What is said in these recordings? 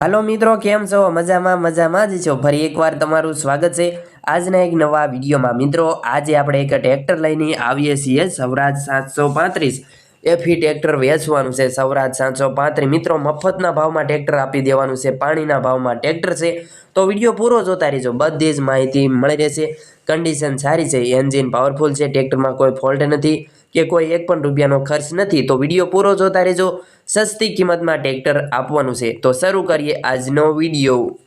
હાલો મિત્રો, કેમ છો? મજામાં મજામાં જ છો. ફરી એકવાર તમારું સ્વાગત છે આજના એક નવા વિડીયોમાં. મિત્રો, આજે આપણે એક ટ્રેક્ટર લઈને આવીએ છીએ, સૌરાજ સાતસો પાંત્રીસ. એફી ટ્રેક્ટર વેચવાનું છે. સૌરાજ સાતસો પાંત્રીસ. મિત્રો, મફતના ભાવમાં ટ્રેક્ટર આપી દેવાનું છે. પાણીના ભાવમાં ટ્રેક્ટર છે. તો વીડિયો પૂરો જોતા રહેજો. બધી જ માહિતી મળી રહેશે. કન્ડિશન સારી છે. એન્જિન પાવરફુલ છે. ટ્રેક્ટરમાં કોઈ ફોલ્ટ નથી. કે કોઈ એક પણ રૂપિયાનો ખર્ચ નથી, તો વીડિયો પૂરો જોતા રહેજો. સસ્તી કિંમતમાં ટ્રેક્ટર આપવાનું છે. તો શરૂ કરીએ આજનો વીડિયો.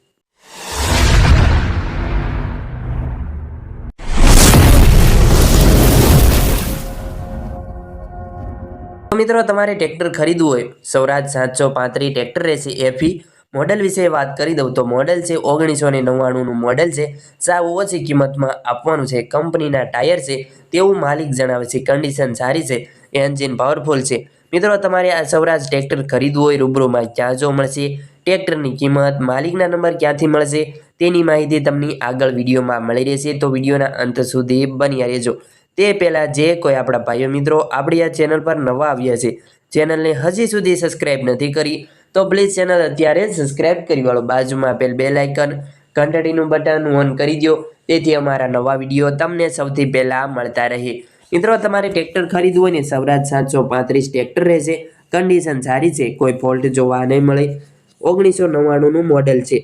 મિત્રો, તમારે ટ્રેક્ટર ખરીદવું હોય. સૌરાજ સાતસો પાંત્રીસ ટ્રેક્ટર રહેશે એફી. મોડલ વિશે વાત કરી દઉં તો મોડલ છે ઓગણીસો ને નવ્વાણુંનું મોડલ છે. સાવ ઓછી કિંમતમાં આપવાનું છે. કંપનીના ટાયર છે. તેવું માલિક જણાવે છે. કન્ડિશન સારી છે. એન્જિન પાવરફુલ છે. મિત્રો, તમારે આ સૌરાજ ટ્રેક્ટર ખરીદવું હોય રૂબરૂમાં ક્યાં જો મળશે? ટ્રેક્ટરની કિંમત માલિકના નંબર ક્યાંથી મળશે? તેની માહિતી તમને આગળ વિડીયોમાં મળી રહેશે. તો વિડીયોના અંત સુધી બન્યા રહેજો. તે પહેલાં જે કોઈ આપણા ભાઈઓ મિત્રો આપણી આ ચેનલ પર નવા આવ્યા છે, ચેનલને હજી સુધી સબસ્ક્રાઇબ નથી કરી તો પ્લીઝ ચેનલ અત્યારે જ સબસ્ક્રાઇબ કરી વાળો. બાજુમાં આપેલ બે લાઇકન ઘંટડીનું બટન ઓન કરી દો તેથી અમારા નવા વીડિયો તમને સૌથી પહેલાં મળતા રહે. મિત્રો, તમારે ટ્રેક્ટર ખરીદવું હોય ને સૌરાજ સાતસો પાંત્રીસ ટ્રેક્ટર રહેશે. કન્ડિશન સારી છે, કોઈ ફોલ્ટ જોવા નહીં મળે. ઓગણીસો નવ્વાણુંનું મોડેલ છે.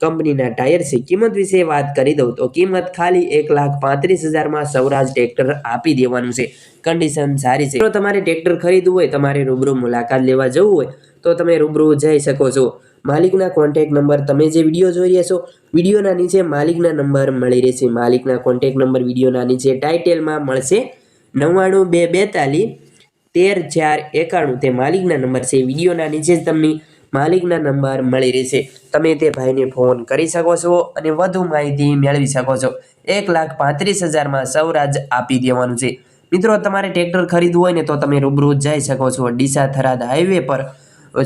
કંપનીના ટાયર છે કિંમત વિશે વાત કરી દઉં તો કિંમત ખાલી એક લાખ પાંત્રીસ હજારમાં સૌરાજ ટ્રેક્ટર આપી દેવાનું છે. કન્ડિશન સારી છે. જો તમારે ટ્રેક્ટર ખરીદવું હોય, તમારે રૂબરૂ મુલાકાત લેવા જવું હોય, તો તમે રૂબરૂ જઈ શકો છો. માલિકના કોન્ટેક નંબર તમે જે વીડિયો જોઈ રહ્યા છો, વિડીયોના નીચે માલિકના નંબર મળી રહેશે. માલિકના કોન્ટેક નંબર વિડીયોના નીચે ટાઇટેલમાં મળશે નવ્વાણું બે બેતાલીસ તેર ચાર એકાણું. તે માલિકના નંબર છે. વિડીયોના નીચે જ તમને માલિકના નંબર મળી રહેશે. તમે તે ભાઈને ફોન કરી શકો છો અને વધુ માહિતી મેળવી શકો છો. એક લાખ પાંત્રીસ હજારમાં સૌરાજ આપી દેવાનું છે. મિત્રો, તમારે ટ્રેક્ટર ખરીદવું હોય ને તો તમે રૂબરૂ જઈ શકો છો ડીસા થરાદ હાઈવે પર.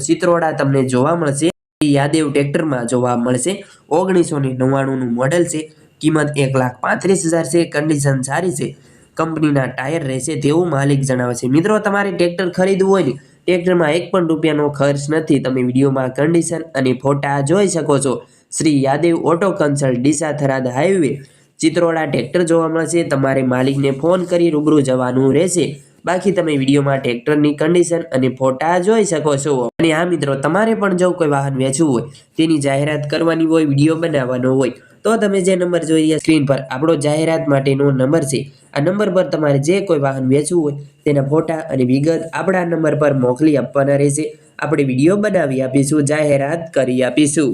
ચિત્રોડા તમને જોવા મળશે. યાદેવ ટ્રેક્ટરમાં જોવા મળશે. ઓગણીસો ને નવ્વાણુંનું મોડલ છે. કિંમત એક લાખ પાંત્રીસ હજાર છે. કન્ડિશન સારી છે. કંપનીના ટાયર રહેશે તેવું માલિક જણાવે છે. મિત્રો, તમારે ટ્રેક્ટર ખરીદવું હોય ને ટ્રેક્ટરમાં એક પણ રૂપિયાનો ખર્ચ નથી. તમે વિડીયોમાં કન્ડિશન અને ફોટા જોઈ શકો છો. Shri Yadev auto consult Deesa Tharad highway Chitroda tractor જોવા મળશે. તમારે માલિકને ફોન કરી રૂબરૂ જવાનું રહેશે. બાકી તમે વિડીયોમાં ટ્રેક્ટરની કન્ડિશન અને ફોટા જોઈ શકો છો. અને આ મિત્રો, તમારે પણ જો કોઈ વાહન વેચવું હોય, તેની જાહેરાત કરવાની હોય, વીડિયો બનાવવાનો હોય તો તમે જે નંબર જોઈ રહ્યા સ્ક્રીન પર આપણો જાહેરાત માટેનો નંબર છે. આ નંબર પર તમારે જે કોઈ વાહન વેચવું હોય, તેના ફોટા અને વિગત આપણા નંબર પર મોકલી આપવાના રહેશે. આપણે વીડિયો બનાવી આપીશું, જાહેરાત કરી આપીશું.